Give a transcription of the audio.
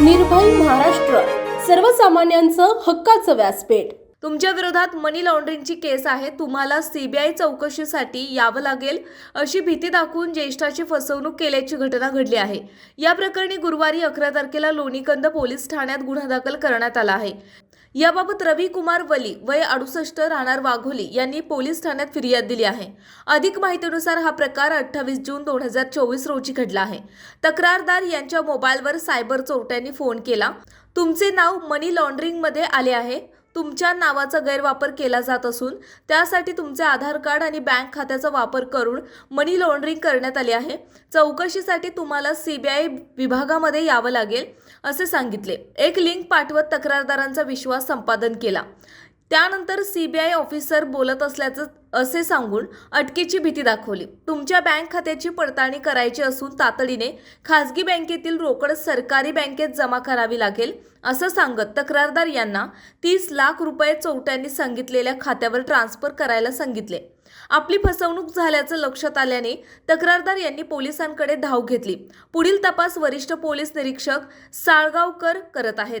निर्भय महाराष्ट्र. सर्वसामान्यांचं हक्काचं व्यासपीठ. तुमच्या विरोधात मनी लॉन्ड्रिंगची केस आहे तुम्हाला सीबीआय चौकशीसाठी यावं लागेल अशी भीती दाखवून ज्येष्ठाची फसवणूक केल्याची घटना घडली आहे. या प्रकरणी गुरुवारी अकरा तारखेला लोणीकंद पोलीस ठाण्यात गुन्हा दाखल करण्यात आला आहे. याबाबत रवी कुमार वली वय अडुसष्ट राहणार वाघोली यांनी पोलीस ठाण्यात फिर्याद दिली आहे. अधिक माहितीनुसार हा प्रकार अठ्ठावीस जून दोन हजार चोवीस रोजी घडला आहे. तक्रारदार यांच्या मोबाईलवर सायबर चोरट्यांनी फोन केला. तुमचे नाव मनी लॉन्ड्रिंगमध्ये आले आहे. तुमच्या नावाचा गैरवापर केला जात असून त्यासाठी तुमचे आधार कार्ड आणि बँक खात्याचा वापर करून मनी लॉन्ड्रिंग करण्यात आले आहे. चौकशीसाठी तुम्हाला सीबीआय विभागामध्ये यावं लागेल असे सांगितले. एक लिंक पाठवत तक्रारदारांचा विश्वास संपादन केला. त्यानंतर सीबीआय ऑफिसर बोलत असल्याचं असे सांगून अटकेची भीती दाखवली. तुमच्या बँक खात्याची पडताळणी करायची असून तातडीने खासगी बँकेतील रोकड सरकारी बँकेत जमा करावी लागेल असं सांगत तक्रारदार यांना तीस लाख रुपये चौट्यांनी सांगितलेल्या खात्यावर ट्रान्सफर करायला सांगितले. आपली फसवणूक झाल्याचं लक्षात आल्याने तक्रारदार यांनी पोलिसांकडे धाव घेतली. पुढील तपास वरिष्ठ पोलीस निरीक्षक साळगावकर करत आहेत.